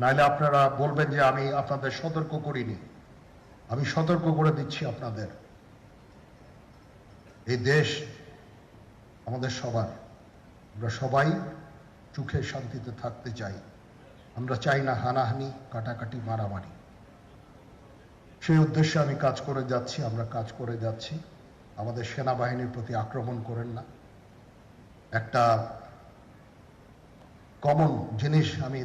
নাইলে আপনারা বলবেন যে আমি আপনাদের সতর্ক করিনি। আমি সতর্ক করে দিচ্ছি আপনাদের। এই দেশ আমাদের সবার। আমরা সবাই সুখে শান্তিতে থাকতে চাই। আমরা চাই না হানাহানি, কাটাকাটি, মারামারি। সেই উদ্দেশ্যে আমি কাজ করে যাচ্ছি, আমরা কাজ করে যাচ্ছি। আমাদের সেনাবাহিনীর প্রতি আক্রমণ করেন না। একটা কমন জিনিস আমি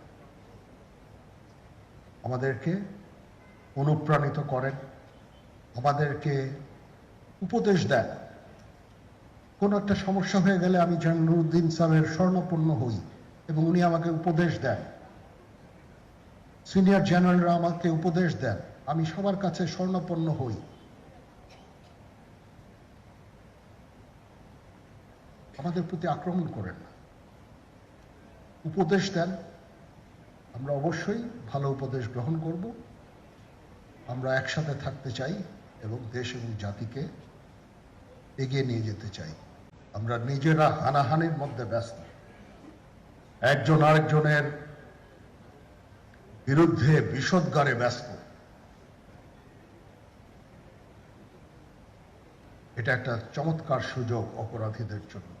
আমাদেরকে অনুপ্রাণিত করেন, আমাদেরকে উপদেশ দেন। কোনো একটা সমস্যা হয়ে গেলে আমি জানুরুদ্দিন সাহেবের স্বর্ণপূর্ণ হই এবং উনি আমাকে উপদেশ দেন। সিনিয়র জেনারেলরা আমাকে উপদেশ দেন, আমি সবার কাছে স্বর্ণপন্ন হই। আমাদের প্রতি আক্রমণ করেন উপদেশ দেন আমরা অবশ্যই ভালো উপদেশ গ্রহণ করব। আমরা একসাথে থাকতে চাই এবং দেশ এবং জাতিকে এগিয়ে নিয়ে যেতে চাই। আমরা নিজেরা হানাহানির মধ্যে ব্যস্ত। একজন আরেকজনের বিরুদ্ধে বিষদগারে ব্যস্ত। এটা একটা চমৎকার সুযোগ অপরাধীদের জন্য।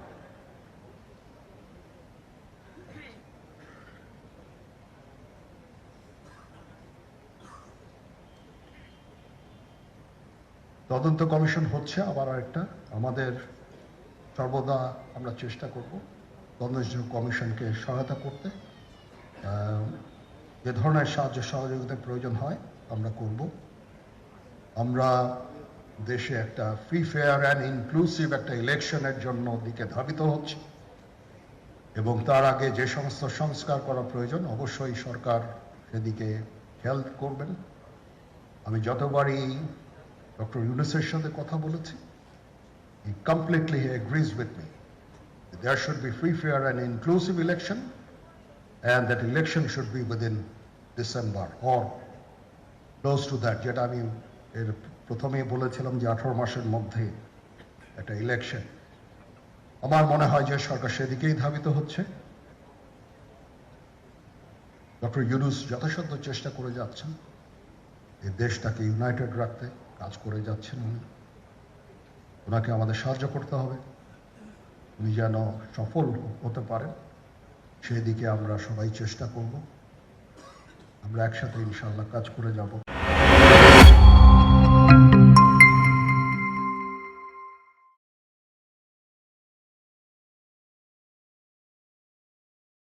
তদন্ত কমিশন হচ্ছে আবার আরেকটা। আমাদের সর্বদা আমরা চেষ্টা করব তদন্ত কমিশনকে সহায়তা করতে। যে ধরনের সাহায্য সহযোগিতার প্রয়োজন হয়, আমরা করব। আমরা দেশে একটা ফ্রি ফেয়ার অ্যান্ড ইনক্লুসিভ একটা ইলেকশনের জন্য দিকে ধাবিত হচ্ছে। এবং তার আগে যে সমস্ত সংস্কার করা প্রয়োজন, অবশ্যই সরকার সেদিকে হেল্প করবেন। আমি যতবারই ডক্টর ইউনুসের সাথে কথা বলেছি he completely agrees with me. There should be free, fair and inclusive election and that election should be within December or close to that যেটা আমি এর প্রথমেই বলেছিলাম যে আঠারো মাসের মধ্যে একটা ইলেকশন আমার মনে হয় যে সরকার সেদিকেই ধাবিত হচ্ছে ডক্টর ইউনুস যথাসাধ্য চেষ্টা করে যাচ্ছেন এই দেশটাকে ইউনাইটেড রাখতে কাজ করে যাচ্ছেন উনি। ওনাকে আমাদের সাহায্য করতে হবে। উনি যেন সফল হতে পারেন সেই দিকে আমরা সবাই চেষ্টা করব। আমরা একসাথে ইনশাল্লাহ কাজ করে যাব।